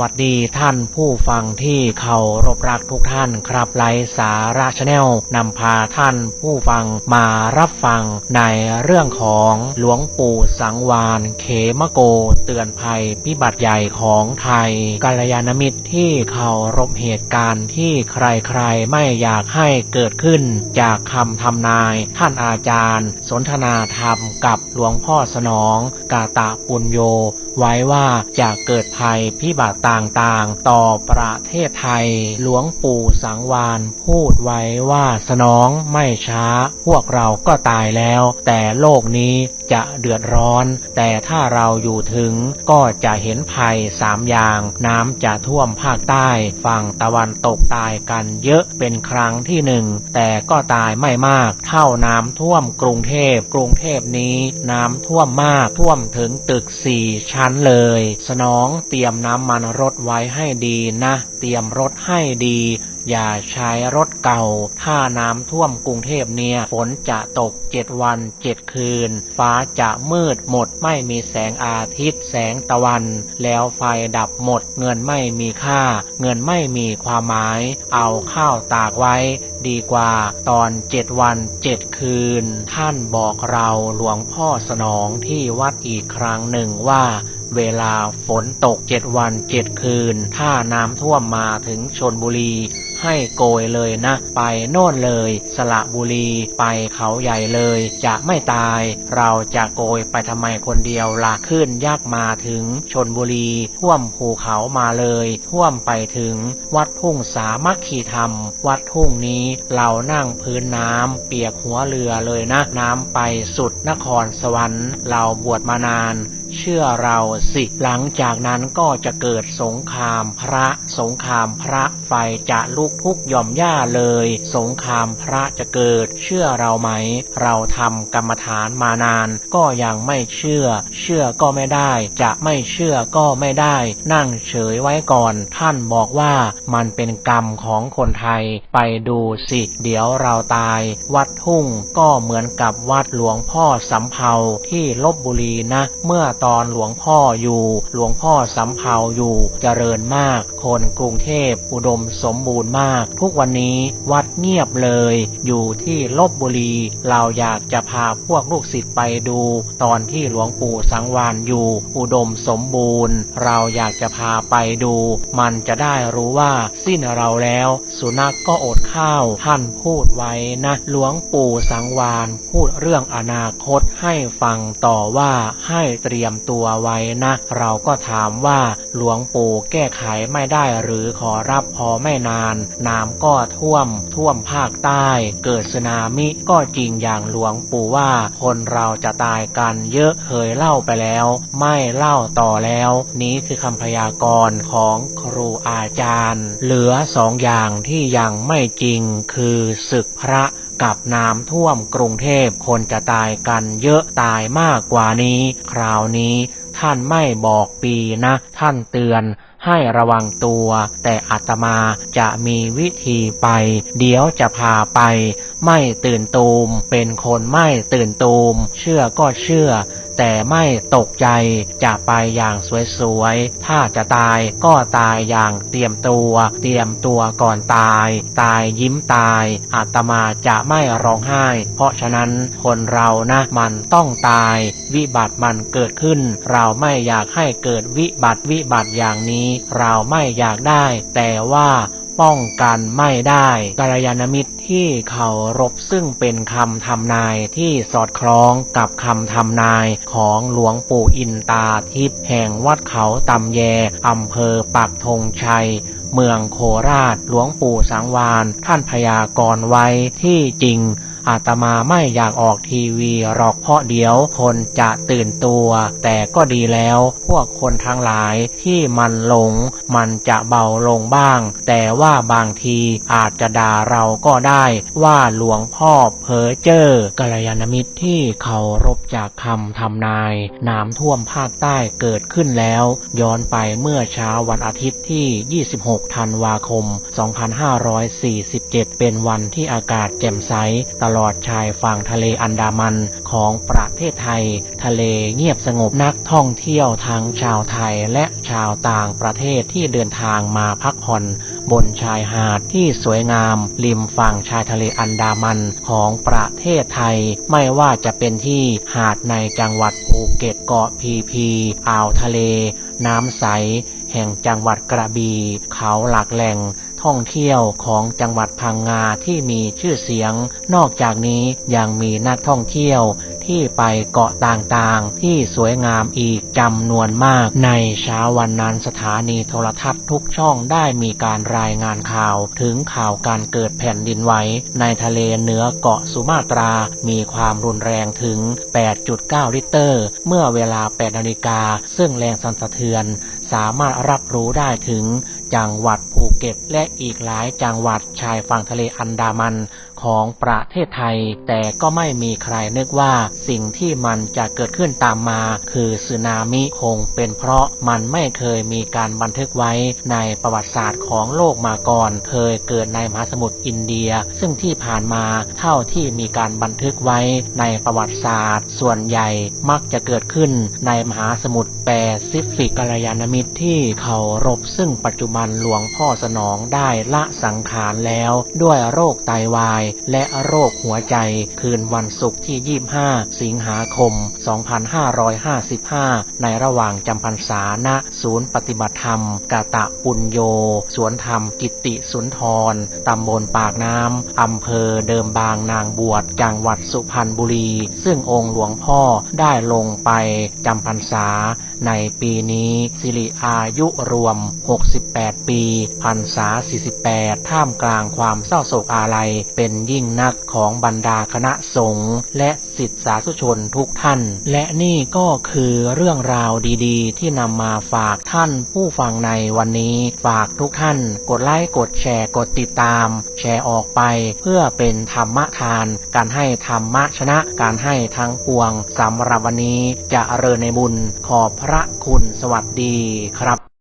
วัสดีท่านผู้ฟังที่เคารพรักทุกท่านครับไลฟ์สาระชาแนลนำพาท่านผู้ฟังมารับฟังในเรื่องของหลวงปู่สังวานเขมโก เตือนภัยพิบัติใหญ่ของไทยกัลยาณมิตรที่เคารพเหตุการณ์ที่ใครๆไม่อยากให้เกิดขึ้น จากคำทำนายท่านอาจารย์ สนทนาธรรมกับหลวงพ่อสนอง กาตะปุญโย ไว้ว่าจะเกิดภัยพิบัติต่างๆ ต่อประเทศไทย หลวงปู่สังวานพูดไว้ว่าสนองไม่ช้า พวกเราก็ตายแล้ว แต่โลกนี้จะเดือดร้อน แต่ถ้าเราอยู่ถึงก็จะเห็นภัยสามอย่าง น้ำจะท่วมภาคใต้ ฝั่งตะวันตกตายกันเยอะเป็นครั้งที่หนึ่ง แต่ก็ตายไม่มาก เท่าน้ำท่วมกรุงเทพ กรุงเทพนี้น้ำท่วมมาก ท่วมถึงตึกสี่ชั้นเลย สนองเตรียมน้ำมันรถไว้ให้ดีนะ เตรียมรถให้ดี อย่าใช้รถเก่า ถ้าน้ำท่วมกรุงเทพเนี่ย ฝนจะตกเจ็ดวันเจ็ดคืน ฟ้าจะมืดหมด ไม่มีแสงอาทิตย์แสงตะวัน แล้วไฟดับหมด เงินไม่มีค่า เงินไม่มีความหมาย เอาข้าวตากไว้ ดีกว่า ตอนเจ็ดวันเจ็ดคืน ท่านบอกเราหลวงพ่อสนองที่วัดอีกครั้งหนึ่งว่า เวลาฝนตกเจ็ดวันเจ็ดคืน ถ้าน้ำท่วมมาถึงชนบุรี ให้โกยเลยนะ ไปโน่นเลย สระบุรีไปเขาใหญ่เลย จะไม่ตาย เราจะโกยไปทำไมคนเดียวละขึ้นยากมาถึงชนบุรี ท่วมภูเขามาเลย ท่วมไปถึง วัดทุ่งสามัคคีธรรม วัดทุ่งนี้เรานั่งพื้นน้ำเปียกหัวเรือเลยนะ น้ำไปสุดนครสวรรค์ เราบวชมานาน เชื่อเราสิ หลังจากนั้นก็จะเกิดสงครามพระสงครามพระไฟจะลุกทุกย่อมย่าเลย สงครามพระจะเกิด เชื่อเราไหม เราทำกรรมฐานมานาน ก็ยังไม่เชื่อ เชื่อก็ไม่ได้ จะไม่เชื่อก็ไม่ได้ นั่งเฉยไว้ก่อน ท่านบอกว่ามันเป็นกรรมของคนไทย ไปดูสิ เดี๋ยวเราตาย วัดทุ่งก็เหมือนกับวัดหลวงพ่อสำเภาที่ลบบุรีนะ เมื่อตอนหลวงพ่ออยู่ หลวงพ่อสำเภาอยู่เจริญมาก คนกรุงเทพอุดมสมบูรณ์มาก ทุกวันนี้วัดเงียบเลย อยู่ที่ลบบุรี เราอยากจะพาพวกลูกศิษย์ไปดู ตอนที่หลวงปู่สังวานอยู่ อุดมสมบูรณ์ เราอยากจะพาไปดู มันจะได้รู้ว่าสิ้นเราแล้ว สุนัขกก็อดข้าวท่านพูดไว้นะ หลวงปู่สังวานพูดเรื่องอนาคตให้ฟังต่อว่าให้เตรียมมตัวไว้นะ เราก็ถามว่าหลวงปู่แก้ไขไม่ได้หรือขอรับพอไม่นาน น้ำก็ท่วม ท่วมภาคใต้ เกิดสึนามิก็จริงอย่างหลวงปู่ว่า คนเราจะตายกันเยอะเคยเล่าไปแล้ว ไม่เล่าต่อแล้ว นี้คือคำพยากรณ์ของครูอาจารย์ เหลือสองอย่างที่ยังไม่จริงคือศึกพระ กับน้ำท่วมกรุงเทพคนจะตายกันเยอะตายมากกว่านี้ คราวนี้ท่านไม่บอกปีนะ ท่านเตือน ให้ระวังตัว แต่อาตมาจะมีวิธีไป เดี๋ยวจะพาไป ไม่ตื่นตูม เป็นคนไม่ตื่นตูม เชื่อก็เชื่อ แต่ไม่ตกใจจะไปอย่างสวยๆ ถ้าจะตายก็ตายอย่างเตรียมตัว เตรียมตัวก่อนตาย ตายยิ้มตายอาตมาจะไม่ร้องไห้ เพราะฉะนั้นคนเรานะมันต้องตาย วิบัติมันเกิดขึ้น เราไม่อยากให้เกิดวิบัติวิบัติอย่างนี้เราไม่อยากได้ แต่ว่าป้องกันไม่ได้กัลยาณมิตรที่เคารพซึ่งเป็นคำทำนายที่สอดคล้องกับคำทำนายของหลวงปู่อินตาทิพย์แห่งวัดเขาตำแยอำเภอปักธงชัย เมืองโคราชหลวงปู่สังวานท่านพยากรณ์ไว้ที่จริง อาตมาไม่อยากออกทีวีหรอกเพราะเดี๋ยวคนจะตื่นตัว แต่ก็ดีแล้ว พวกคนทั้งหลายที่มันหลง มันจะเบาลงบ้าง แต่ว่าบางทีอาจจะด่าเราก็ได้ว่าหลวงพ่อเพอเจ้อกัลยาณมิตรที่เคารพจากคำทำนาย น้ำท่วมภาคใต้เกิดขึ้นแล้ว ย้อนไปเมื่อเช้าวันอาทิตย์ที่ 26 ธันวาคม 2547 เป็นวันที่อากาศแจ่มใสตลอดชายฝั่งทะเลอันดามันของประเทศไทย ทะเลเงียบสงบนักท่องเที่ยวทั้งชาวไทยและชาวต่างประเทศที่เดินทางมาพักผ่อน บนชายหาดที่สวยงาม ริมฝั่งชายทะเลอันดามันของประเทศไทย ไม่ว่าจะเป็นที่หาดในจังหวัดภูเก็ตเกาะพีพีอ่าวทะเล น้ำใส แห่งจังหวัดกระบี่เขาหลักแหล่ง ท่องเที่ยวของจังหวัดพังงาที่มีชื่อเสียง นอกจากนี้ยังมีนักท่องเที่ยวที่ไปเกาะต่างๆ ที่สวยงามอีกจำนวนมาก ในเช้าวันนั้นสถานีโทรทัศน์ทุกช่องได้มีการรายงานข่าวถึงข่าวการเกิดแผ่นดินไหวในทะเลเหนือเกาะสุมาตรา มีความรุนแรงถึง 8.9 ลิตรเมื่อเวลา8นาฬิกาซึ่งแรงสั่นสะเทือน สามารถรับรู้ได้ถึง จังหวัดภูเก็ต และอีกหลายจังหวัดชายฝั่งทะเลอันดามันของประเทศไทย แต่ก็ไม่มีใครนึกว่าสิ่งที่มันจะเกิดขึ้นตามมา คือสึนามิคงเป็นเพราะมันไม่เคยมีการบันทึกไว้ในประวัติศาสตร์ของโลกมาก่อน เคยเกิดในมหาสมุทรอินเดีย ซึ่งที่ผ่านมาเท่าที่มีการบันทึกไว้ในประวัติศาสตร์ ส่วนใหญ่มักจะเกิดขึ้นในมหาสมุทรแปซิฟิกกัลยาณมิตรที่เขารบซึ่งปัจจุบันหลวงพ่อสนองได้ละสังขารแล้ว ด้วยโรคไตวาย และโรคหัวใจ คืนวันศุกร์ที่ 25 สิงหาคม 2555 ในระหว่างจำพรรษาณศูนย์ปฏิบัติธรรม กาตะปุญโย สวนธรรมกิตติสุนทรตำบลปากน้ำอำเภอเดิมบางนางบวชจังหวัดสุพรรณบุรี ซึ่งองค์หลวงพ่อได้ลงไปจำพรรษา ในปีนี้สิริอายุรวม 68ปีพรรษา 48 ท่ามกลางความเศร้าโศกอาลัย เป็นยิ่งนักของบรรดาคณะสงฆ์และสิทธิสาธุชนทุกท่าน และนี่ก็คือเรื่องราวดีๆ ที่นำมาฝากท่านผู้ฟังในวันนี้ ฝากทุกท่าน กดไลค์กดแชร์กดติดตาม แชร์ออกไปเพื่อเป็นธรรมทาน การให้ธรรมะชนะการให้ทั้งปวงสำหรับวันนี้จะเริญในบุญขอบพระคุณสวัสดีครับ